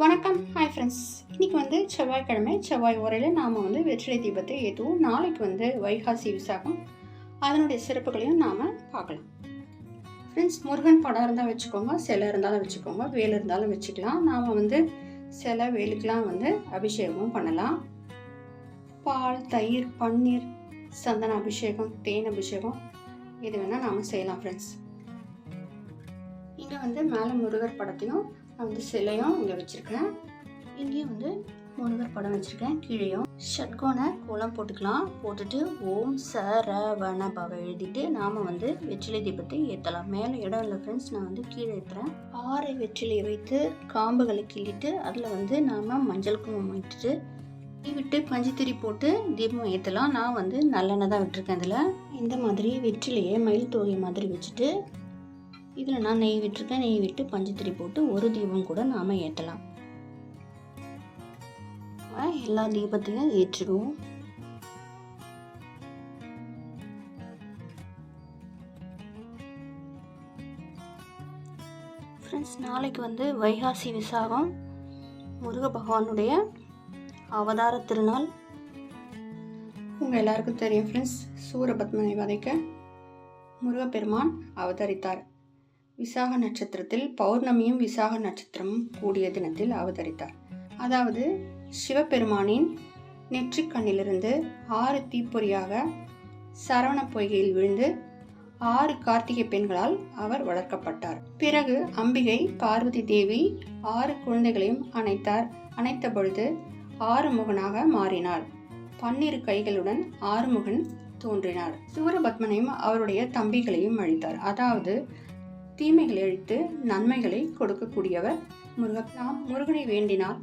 வணக்கம். Hi friends இன்றைக்கி வந்து செவ்வாய்க்கிழமை. செவ்வாய் உரையில் நாம் வந்து வெற்றிலை தீபத்தை ஏற்றுவோம் நாளைக்கு வந்து வைகாசி விசாகம். அதனுடைய சிறப்புகளையும் நாம் பார்க்கலாம். ஃப்ரெண்ட்ஸ் முருகன் படம் இருந்தால் வச்சுக்கோங்க. சிலை இருந்தாலும் வச்சுக்கோங்க. வேல் இருந்தாலும் வச்சுக்கலாம். நாம் வந்து சிலை வேலுக்கெலாம் வந்து அபிஷேகமும் பண்ணலாம். பால் தயிர் பன்னீர் சந்தன அபிஷேகம் தேன் அபிஷேகம் இது வேணால் நாம் செய்யலாம் ஃப்ரெண்ட்ஸ் இங்கே வந்து மேலே முருகர் படத்தையும் நான் வந்து சிலையும் இங்கே வச்சுருக்கேன். இங்கேயும் வந்து முருகர் படம் வச்சுருக்கேன். கீழேயும் ஷட்கோண கோலம் போட்டுக்கலாம். போட்டுட்டு ஓம் சரவண பவ எழுதிட்டு நாம் வந்து வெற்றிலை தீபத்தை ஏற்றலாம் மேலே இடம் இல்லை ஃப்ரெண்ட்ஸ் நான் வந்து கீழே ஏற்றுறேன் ஆறை வெற்றிலையை வைத்து காம்புகளை கிள்ளிட்டு அதில் வந்து நாம் மஞ்சள் குங்குமம் இட்டுட்டு விட்டு பஞ்சுத்திரி போட்டு தீபம் ஏற்றலாம் நான் வந்து நல்லெண்ணெய் தான் விட்டுருக்கேன் இதில். இந்த மாதிரி வெற்றிலையை மயில் தோகை மாதிரி வச்சுட்டு இதில் நான் நெய் விட்டுருக்கேன். நெய் விட்டு பஞ்சுத்திரி போட்டு ஒரு தீபம் கூட நாம் ஏற்றலாம். எல்லா தீபத்தையும் ஏற்றிடுவோம். ஃப்ரெண்ட்ஸ் நாளைக்கு வந்து வைகாசி விசாகம். முருக பகவானுடைய அவதார திருநாள். உங்கள் எல்லாருக்கும் தெரியும் ஃப்ரெண்ட்ஸ் சூரபத்மனை வதைக்க முருகப்பெருமான் அவதரித்தார். விசாக நட்சத்திரத்தில் பௌர்ணமியும் விசாக நட்சத்திரமும் கூடிய தினத்தில் அவதரித்தார். அதாவது சிவபெருமானின் நெற்றிக்கண்ணிலிருந்து ஆறு தீப்பொறியாக சரவண பொய்கையில் விழுந்து ஆறு கார்த்திகை பெண்களால் அவர் வளர்க்கப்பட்டார். பிறகு அம்பிகை பார்வதி தேவி ஆறு குழந்தைகளையும் அணைத்தார். அணைத்த பொழுது ஆறுமுகனாக மாறினார். பன்னிரு கைகளுடன் ஆறுமுகன் தோன்றினார். சூரபத்மனையும் அவருடைய தம்பிகளையும் அழித்தார். அதாவது தீமைகளை அழித்து நன்மைகளை கொடுக்கக்கூடியவர் முருக நாம் முருகனை வேண்டினால்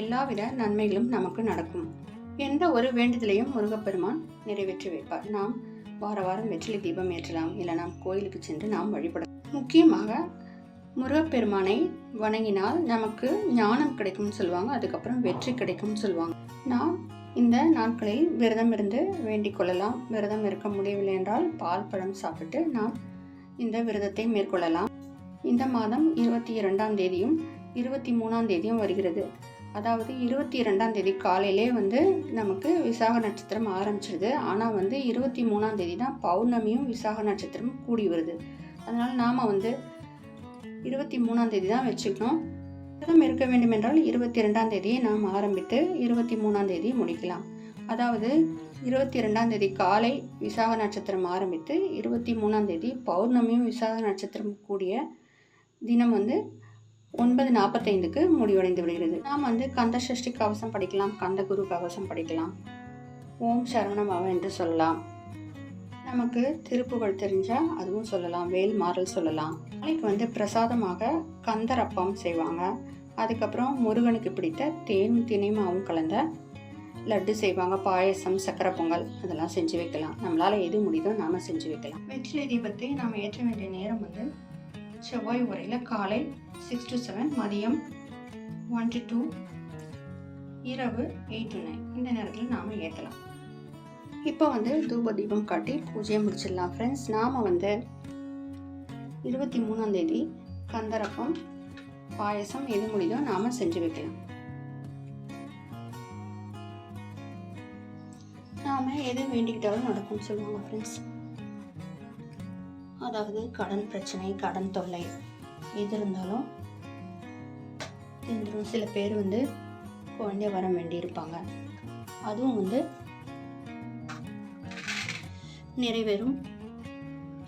எல்லாவித நன்மைகளும் நமக்கு நடக்கும். எந்த ஒரு வேண்டுதலையும் முருகப்பெருமான் நிறைவேற்றி வைப்பார். நாம் வார வாரம் வெற்றிலை தீபம் ஏற்றலாம். இல்லை நாம் கோயிலுக்கு சென்று நாம் வழிபட முக்கியமாக முருகப்பெருமானை வணங்கினால் நமக்கு ஞானம் கிடைக்கும்னு சொல்லுவாங்க. அதுக்கப்புறம் வெற்றி கிடைக்கும்னு சொல்லுவாங்க. நாம் இந்த நாட்களில் விரதம் இருந்து வேண்டிக் கொள்ளலாம். விரதம் இருக்க முடியவில்லை என்றால் பால் பழம் சாப்பிட்டு நாம் இந்த விரதத்தை மேற்கொள்ளலாம். இந்த மாதம் இருபத்தி இரண்டாம் தேதியும் இருபத்தி மூணாம் தேதியும் வருகிறது. அதாவது இருபத்தி இரண்டாம் தேதி காலையிலே வந்து நமக்கு விசாக நட்சத்திரம் ஆரம்பிச்சிருது. ஆனால் வந்து இருபத்தி மூணாம் தேதி தான் பௌர்ணமியும் விசாக நட்சத்திரமும் கூடி வருது. அதனால் நாம் வந்து இருபத்தி மூணாம் தேதி தான் வச்சுக்கணும். விரதம் இருக்க வேண்டும் என்றால் இருபத்தி ரெண்டாம் தேதியை நாம் ஆரம்பித்து இருபத்தி மூணாம் தேதி முடிக்கலாம். அதாவது இருபத்தி ரெண்டாம் தேதி காலை விசாக நட்சத்திரம் ஆரம்பித்து இருபத்தி மூணாம் தேதி பௌர்ணமியும் விசாக நட்சத்திரம் கூடிய தினம் வந்து ஒன்பது நாற்பத்தைந்துக்கு முடிவடைந்து விடுகிறது. நாம் வந்து கந்த சஷ்டி கவசம் படிக்கலாம் கந்த குரு கவசம் படிக்கலாம். ஓம் சரவணமாவ என்று சொல்லலாம். நமக்கு திருப்புகழ் தெரிஞ்சால் அதுவும் சொல்லலாம் வேல் மாறல் சொல்லலாம். நாளைக்கு வந்து பிரசாதமாக கந்தரப்பம் செய்வாங்க. அதுக்கப்புறம் முருகனுக்கு பிடித்த தேன் தினைமாவும் கலந்த லட்டு செய்வாங்க பாயசம் சக்கரை பொங்கல் அதெல்லாம் செஞ்சு வைக்கலாம். நம்மளால் எது முடியுதோ நாம் செஞ்சு வைக்கலாம். வெற்றிலை தீபத்தை நாம் ஏற்ற வேண்டிய நேரம் வந்து செவ்வாய் உரையில் காலை சிக்ஸ் டு செவன் மதியம் ஒன் டு டூ இரவு எயிட் டு நைன் இந்த நேரத்தில் நாம் ஏற்றலாம் இப்போ வந்து தூப தீபம் காட்டி பூஜையை முடிச்சிடலாம். ஃப்ரெண்ட்ஸ் நாம் வந்து இருபத்தி மூணாந்தேதி கந்தரப்பம் பாயசம் எது முடியுதோ நாம் செஞ்சு வைக்கலாம். நம்ம எது வேண்டிக்கிட்டாலும் நடக்கும்னு சொல்லுவாங்க ஃப்ரெண்ட்ஸ் அதாவது கடன் பிரச்சனை கடன் தொல்லை எது இருந்தாலும் இருந்துடும் சில பேர் வந்து குழந்தைய வர வேண்டியிருப்பாங்க அதுவும் வந்து நிறைவேறும்.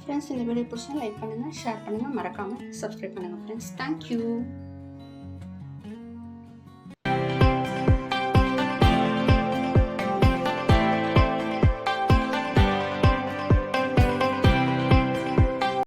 ஃப்ரெண்ட்ஸ் இந்த வீடியோ பிடிச்சா லைக் பண்ணுங்கள் ஷேர் பண்ணுங்கள் மறக்காமல் சப்ஸ்கிரைப் பண்ணுங்கள் ஃப்ரெண்ட்ஸ் தேங்க்யூ